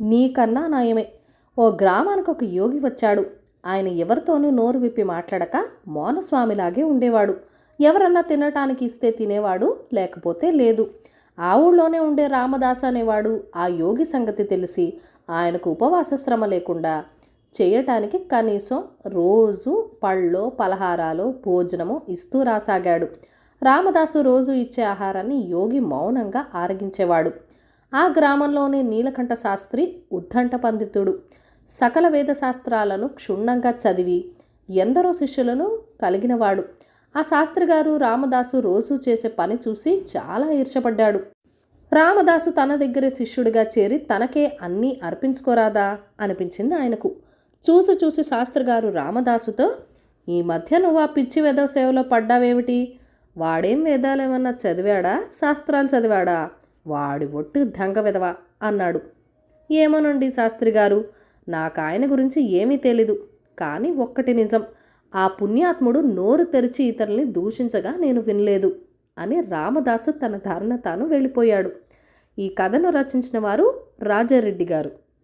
నీకన్నా నయమే. ఓ గ్రామానికి ఒక యోగి వచ్చాడు. ఆయన ఎవరితోనూ నోరు విప్పి మాట్లాడక మౌనస్వామిలాగే ఉండేవాడు. ఎవరన్నా తినటానికి ఇస్తే తినేవాడు లేకపోతే లేదు. ఆ ఊళ్ళోనే ఉండే రామదాస్ అనేవాడు ఆ యోగి సంగతి తెలిసి ఆయనకు ఉపవాస శ్రమ లేకుండా చేయటానికి కనీసం రోజు పళ్ళో పలహారాలు భోజనము ఇస్తూ రాసాగాడు. రామదాసు రోజు ఇచ్చే ఆహారాన్ని యోగి మౌనంగా ఆరగించేవాడు. ఆ గ్రామంలోని నీలకంఠ శాస్త్రి ఉద్దంట పండితుడు. సకల వేద శాస్త్రాలను క్షుణ్ణంగా చదివి ఎందరో శిష్యులను కలిగినవాడు. ఆ శాస్త్రి గారు రామదాసు రోజు చేసే పని చూసి చాలా ఈర్షపడ్డాడు రామదాసు తన దగ్గరే శిష్యుడిగా చేరి తనకే అన్నీ అర్పించుకోరాదా అనిపించింది ఆయనకు. చూసి చూసి శాస్త్రి గారు రామదాసుతో ఈ మధ్య నువ్వు ఆ పిచ్చి వేద సేవలో పడ్డావేమిటి? వాడేం వేదాలేమన్నా చదివాడా? శాస్త్రాలు చదివాడా? వాడి ఒట్టు దంగ విధవా అన్నాడు. ఏమోనండి శాస్త్రి గారు నాకు ఆయన గురించి ఏమీ తెలీదు కానీ ఒక్కటి నిజం ఆ పుణ్యాత్ముడు నోరు తెరిచి ఇతరుల్ని దూషించగా నేను వినలేదు అని రామదాసు తన ధారణ తాను వెళ్ళిపోయాడు. ఈ కథను రచించిన వారు రాజారెడ్డి గారు.